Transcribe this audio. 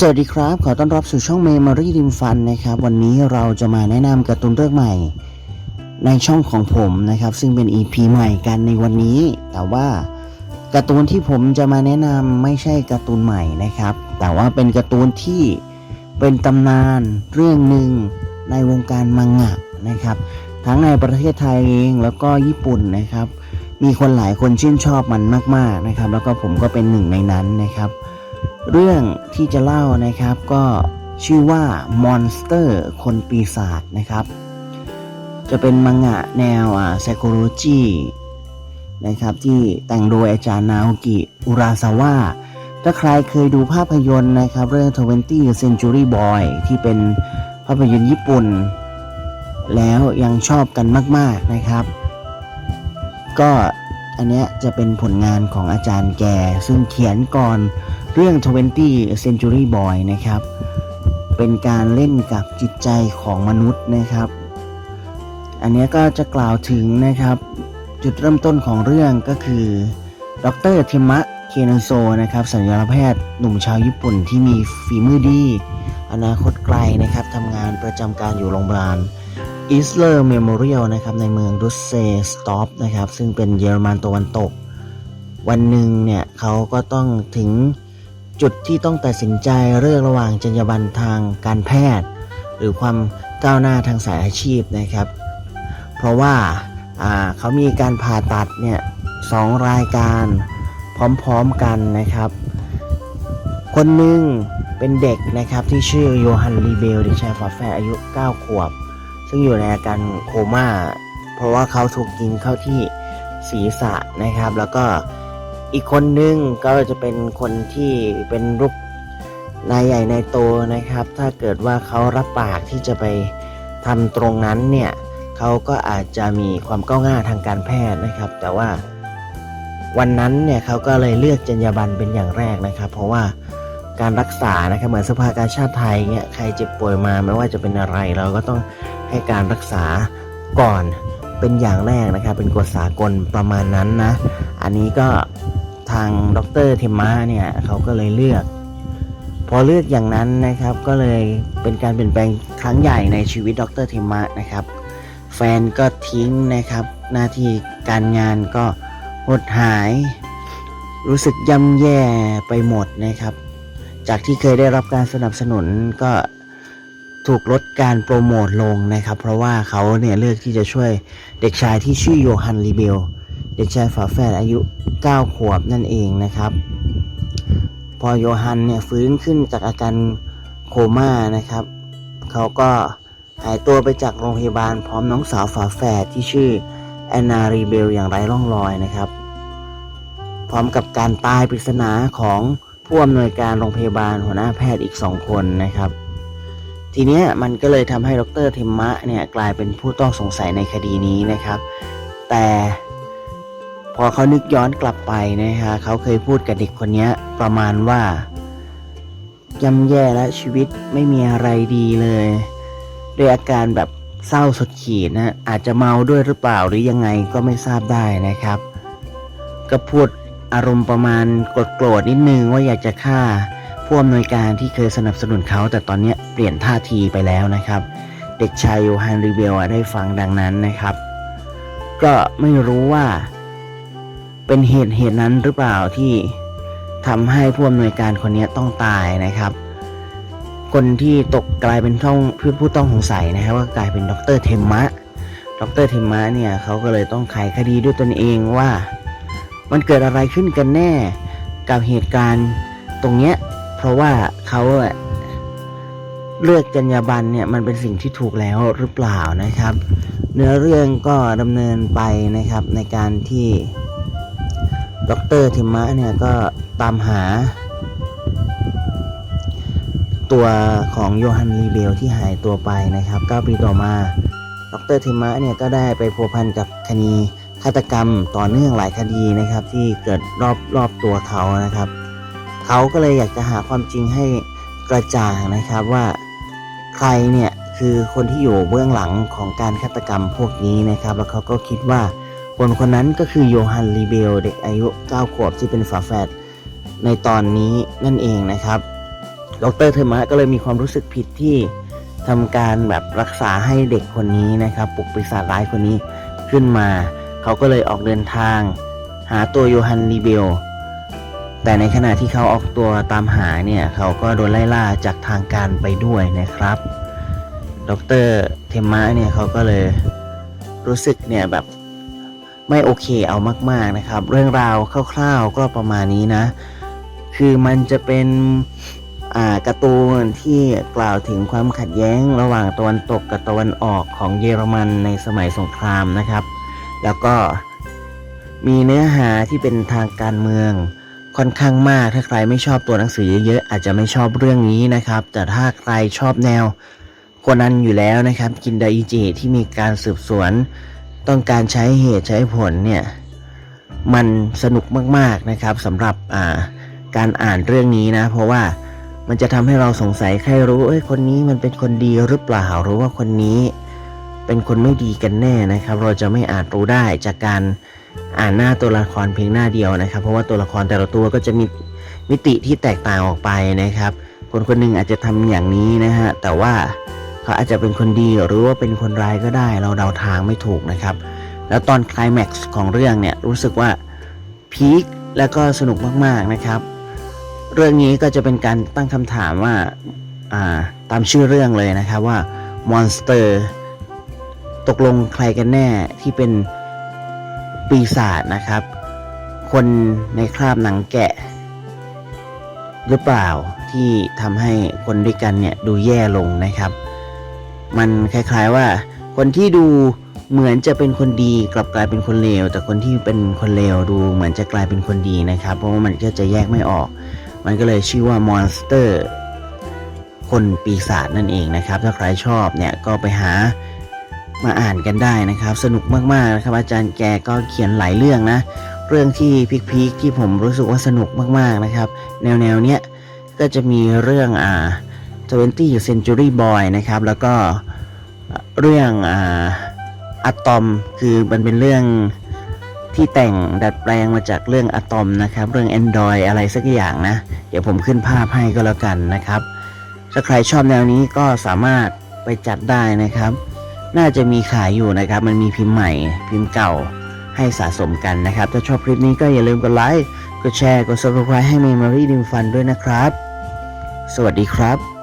สวัสดีครับ ขอต้อนรับสู่ช่อง Memory ริมฟันนะครับ วันนี้เราจะมาแนะนำการ์ตูนเรื่องใหม่ ในช่องของผมนะครับ ซึ่งเป็น EP ใหม่กันในวันนี้ แต่ว่าการ์ตูนที่ผมจะมาแนะนำไม่ใช่การ์ตูนใหม่นะครับ แต่ว่าเป็นการ์ตูนที่เป็นตำนานเรื่องหนึ่งในวงการมังงะนะครับ ทั้งในประเทศไทยเองแล้วก็ญี่ปุ่นนะครับ มีคนหลายคนชื่นชอบมันมาก ๆนะครับ แล้วก็ผมก็เป็นหนึ่งในนั้นนะครับ เรื่องที่จะเล่านะครับก็ชื่อว่า Monster คนปีศาจนะครับ จะเป็นมังงะแนวอ่า psychology นะครับที่แต่งโดยอาจารย์นาโอกิอุราซาวะถ้าใครเคยดูภาพยนตร์นะครับ เรื่อง 20 Century Boy ที่เป็นภาพยนตร์ญี่ปุ่น แล้วยังชอบกันมาก ๆนะครับ ก็อันเนี้ยจะเป็นผลงานของอาจารย์แก ซึ่งเขียนก่อน เรื่อง 20 Century Boy นะครับ เป็นการเล่นกับจิตใจของมนุษย์นะครับ อันนี้ก็จะกล่าวถึงนะครับ จุดเริ่มต้นของเรื่องก็คือ ดรเทมะ เคนโซนะครับสัญญาแพทย์หนุ่มชาวญี่ปุ่นที่มีฝีมือดี อนาคตไกลนะครับทำงานประจำการอยู่โรงพยาบาลอิสเลอร์เมโมเรียลนะครับในเมืองดุสเซสตอปนะครับซึ่งเป็นเยอรมันตะวันตก วันหนึ่งเนี่ยเขาก็ต้องถึง จุดที่ต้องตัดสินใจเลือกระหว่างจรรยาบรรณทางการแพทย์ หรือความก้าวหน้าทางสายอาชีพนะครับ เพราะว่าอ่าเขามีการผ่าตัดเนี่ยสองรายการพร้อมๆกันนะครับ คนหนึ่งเป็นเด็กนะครับที่ชื่อโยฮันรีเบลเด็กชายฝาแฝดอายุ 9 ขวบ ซึ่งอยู่ในอาการโคม่า เพราะว่าเขาถูกยิงเข้าที่ศีรษะนะครับ แล้วก็ อีกคนนึงก็จะเป็นคนที่เป็นรูปนายใหญ่นายโตนะครับ ถ้าเกิดว่าเขารับปากที่จะไปทำตรงนั้นเนี่ยเขาก็อาจจะมีความก้าวหน้าทางการแพทย์นะครับ แต่ว่าวันนั้นเนี่ยเขาก็เลยเลือกจรรยาบรรณเป็นอย่างแรกนะครับ เพราะว่าการรักษานะครับเหมือนสภากาชาติไทยเนี่ยใครเจ็บป่วยมาไม่ว่าจะเป็นอะไร เราก็ต้องให้การรักษาก่อนเป็นอย่างแรกนะครับ เป็นกฎสากลประมาณนั้นนะ อันนี้ก็ ทางดรเทมมาเนี่ยเขาก็เลยเลือก พอเลือกอย่างนั้นนะครับ ก็เลยเป็นการเปลี่ยนแปลงครั้งใหญ่ในชีวิตดรเทมมานะครับ แฟนก็ทิ้งนะครับ หน้าที่การงานก็หดหาย รู้สึกย่ำแย่ไปหมดนะครับ จากที่เคยได้รับการสนับสนุนก็ถูกลดการโปรโมทลงนะครับ เพราะว่าเขาเนี่ยเลือกที่จะช่วยเด็กชายที่ชื่อโยฮันรีเบล เด็กชายฝาแฝดอายุ 9 ขวบนั่นเองนะครับ พอโยฮันเนี่ยฟื้นขึ้นจากอาการโคม่านะครับ เขาก็หายตัวไปจากโรงพยาบาลพร้อมน้องสาวฝาแฝดที่ชื่อแอนนารีเบลอย่างไร้ร่องรอยนะครับ พร้อมกับการตายปริศนาของผู้อำนวยการโรงพยาบาลหัวหน้าแพทย์อีก2คนนะครับ ทีเนี้ยมันก็เลยทำให้ดรเทมมะเนี่ยกลายเป็นผู้ต้องสงสัยในคดีนี้นะครับ แต่ พอเขานึกย้อนกลับไปนะฮะเขาเคยพูดกับเด็กคนนี้ประมาณว่าย่ำแย่และชีวิตไม่มีอะไรดีเลยด้วยอาการแบบเศร้าสุดขีดนะอาจจะเมาด้วยหรือเปล่าหรือยังไงก็ไม่ทราบได้นะครับ ก็พูดอารมณ์ประมาณโกรธนิดนึงว่าอยากจะฆ่าผู้อำนวยการที่เคยสนับสนุนเขา แต่ตอนนี้เปลี่ยนท่าทีไปแล้วนะครับ เด็กชายโยฮันรีเบลได้ฟังดังนั้นนะครับ ก็ไม่รู้ว่า เป็นเหตุเหตุนั้นหรือเปล่าที่ทำให้ผู้อำนวยการคนนี้ต้องตายนะครับ คนที่ตกกลายเป็นท่องผู้ต้องสงสัยนะครับ ก็กลายเป็นดรเทมมะดรเทมมะเนี่ยเขาก็เลยต้องไขคดีด้วยตนเองว่า มันเกิดอะไรขึ้นกันแน่กับเหตุการณ์ตรงเนี้ยเพราะว่าเขาเลือกจรรยาบรรณเนี่ยมันเป็นสิ่งที่ถูกแล้วหรือเปล่านะครับ เนื้อเรื่องก็ดำเนินไปนะครับในการที่ ดรเทมะเนี่ยก็ตามหา ตัวของโยฮันรีเบลที่หายตัวไปนะครับ9ปีต่อมาดรเทมะเนี่ยก็ได้ไปพัวพันกับคดีฆาตกรรมต่อเนื่องหลายคดีนะครับ ที่เกิดรอบรอบตัวเขานะครับ เขาก็เลยอยากจะหาความจริงให้กระจ่างนะครับว่าใครเนี่ยคือคนที่อยู่เบื้องหลังของการฆาตกรรมพวกนี้นะครับ แล้วเขาก็คิดว่า คนคนนั้นก็คือโยฮันรีเบลเด็กอายุ 9 ขวบที่เป็นฝาแฝดในตอนนี้นั่นเองนะครับดรเทอร์มะก็เลยมีความรู้สึกผิดที่ทำการแบบรักษาให้เด็กคนนี้นะครับปลุกปีศาจร้ายคนนี้ขึ้นมา เขาก็เลยออกเดินทาง หาตัวโยฮันรีเบล แต่ในขณะที่เขาออกตัวตามหาเนี่ย เขาก็โดนไล่ล่าจากทางการไปด้วยนะครับ ดรเทมะเนี่ยเขาก็เลยรู้สึกเนี่ยแบบ ไม่โอเคเอามากๆนะครับ เรื่องราวคร่าวๆก็ประมาณนี้นะ คือมันจะเป็นอ่าการ์ตูนที่กล่าวถึงความขัดแย้งระหว่างตะวันตกกับตะวันออกของเยอรมันในสมัยสงครามนะครับ แล้วก็มีเนื้อหาที่เป็นทางการเมืองค่อนข้างมาก ถ้าใครไม่ชอบตัวหนังสือเยอะๆ อาจจะไม่ชอบเรื่องนี้นะครับ แต่ถ้าใครชอบแนวโคนันอยู่แล้วนะครับ กินไดอิจิที่มีการสืบสวน ต้องการใช้เหตุใช้ผลเนี่ยมันสนุกมากๆนะครับสำหรับาการอ่านเรื่องนี้นะ เพราะว่ามันจะทำให้เราสงสัยใครรู้เอ้ยคนนี้มันเป็นคนดีหรือเปล่าหรือว่าคนนี้เป็นคนไม่ดีกันแน่นะครับ เราจะไม่อาจรู้ได้จากการอ่านหน้าตัวละครเพียงหน้าเดียวนะครับ เพราะว่าตัวละครแต่ละตัวก็จะมีมิติที่แตกต่างออกไปนะครับ คนคนหนึ่งอาจจะทำอย่างนี้นะฮะแต่ว่า เขาอาจจะเป็นคนดีหรือว่าเป็นคนร้ายก็ได้ เราเดาทางไม่ถูกนะครับ แล้วตอนคลายแม็กซ์ของเรื่องเนี่ยรู้สึกว่าพีคแล้วก็สนุกมากๆนะครับ เรื่องนี้ก็จะเป็นการตั้งคำถามว่าอ่าตามชื่อเรื่องเลยนะครับว่ามอนสเตอร์ตกลงใครกันแน่ที่เป็นปีศาจนะครับ คนในคราบหนังแกะ หรือเปล่าที่ทำให้คนด้วยกันเนี่ยดูแย่ลงนะครับ มันคล้ายๆว่า คนที่ดูเหมือนจะเป็นคนดีกลับกลายเป็นคนเลว แต่คนที่เป็นคนเลวดูเหมือนจะกลายเป็นคนดีนะครับ เพราะว่ามันก็จะแยกไม่ออก มันก็เลยชื่อว่ามอนสเตอร์คนปีศาจนั่นเองนะครับ ถ้าใครชอบเนี่ยก็ไปหามาอ่านกันได้นะครับ สนุกมากๆนะครับ อาจารย์แกก็เขียนหลายเรื่องนะ เรื่องที่พีคๆที่ผมรู้สึกว่าสนุกมากๆนะครับ แนวๆเนี้ยก็จะมีเรื่องอ่า 20 Century Boy นะครับ แล้วก็เรื่องอ่าอะตอมคือมันเป็นเรื่องที่แต่งดัดแปลงมาจากเรื่องอะตอมนะครับ เรื่อง Android อะไรสักอย่างนะ เดี๋ยวผมขึ้นภาพให้ก็แล้วกันนะครับ ถ้าใครชอบแนวนี้ก็สามารถไปจัดได้นะครับ น่าจะมีขายอยู่นะครับ มันมีพิมพ์ใหม่พิมพ์เก่าให้สะสมกันนะครับ ถ้าชอบคลิปนี้ก็อย่าลืมกดไลค์ กดแชร์ กด subscribe ให้ Memory ดิมฟันด้วยนะครับ สวัสดีครับ